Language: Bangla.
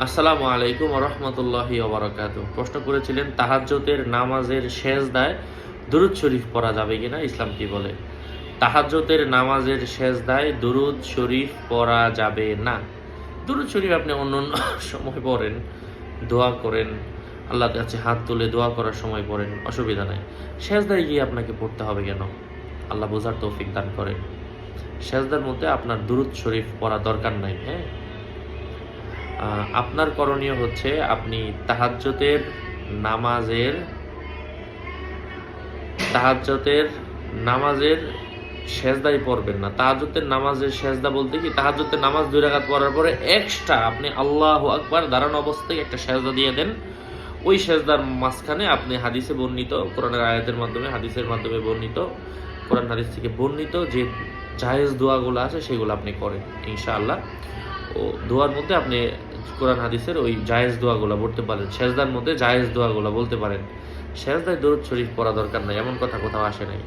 আসসালামু আলাইকুম রহমতুল্লাহি ওবরাকাত প্রশ্ন করেছিলেন তাহাজ্জতের নামাজের শেষ দায় দুরুদ শরীফ পড়া যাবে কিনা? ইসলাম কি বলে? তাহাজ্জতের নামাজের শেষ দায় দুরুদ শরীফ পড়া যাবে না। দুরুদ শরীফ আপনি অন্য অন্য সময় পড়েন, দোয়া করেন, আল্লাহর কাছে হাত তুলে দোয়া করার সময় পড়েন, অসুবিধা নাই। শেষ দায় গিয়ে আপনাকে পড়তে হবে কেন? আল্লাহ বোঝার তৌফিক দান করেন। শেষদার মধ্যে আপনার দুরুদ শরীফ পড়া দরকার নাই হ্যাঁ? আপনার করণীয় হচ্ছে আপনি তাহাজ্জতের নামাজের তাহাজ্জতের নামাজের সেজদাই পড়বেন না। তাহাজ্জতের নামাজের সেজদা বলতে কি? তাহাজ্জতের নামাজ দুই রাকাত পড়ার পরে এক্সট্রা আপনি আল্লাহ আকবার দাঁড়ানো অবস্থায় একটা সেজদা দিয়ে দেন। ওই সেজদার মাঝখানে আপনি হাদিসে বর্ণিত, কোরআনের আয়াতের মাধ্যমে, হাদিসের মাধ্যমে বর্ণিত, কোরআন হাদিস থেকে বর্ণিত যে জাহেজ দোয়াগুলো আছে সেগুলো আপনি করেন, ইনশাআল্লাহ। ও দোয়ার মধ্যে আপনি কোরআন হাদিসের ওই জায়েজ দোয়াগুলো বলতে পারেন। সেজদার মধ্যে জায়েজ দোয়াগুলো বলতে পারেন। সেজদায় দরুদ শরীফ পড়া দরকার নাই, এমন কথা কোথাও আসে নাই।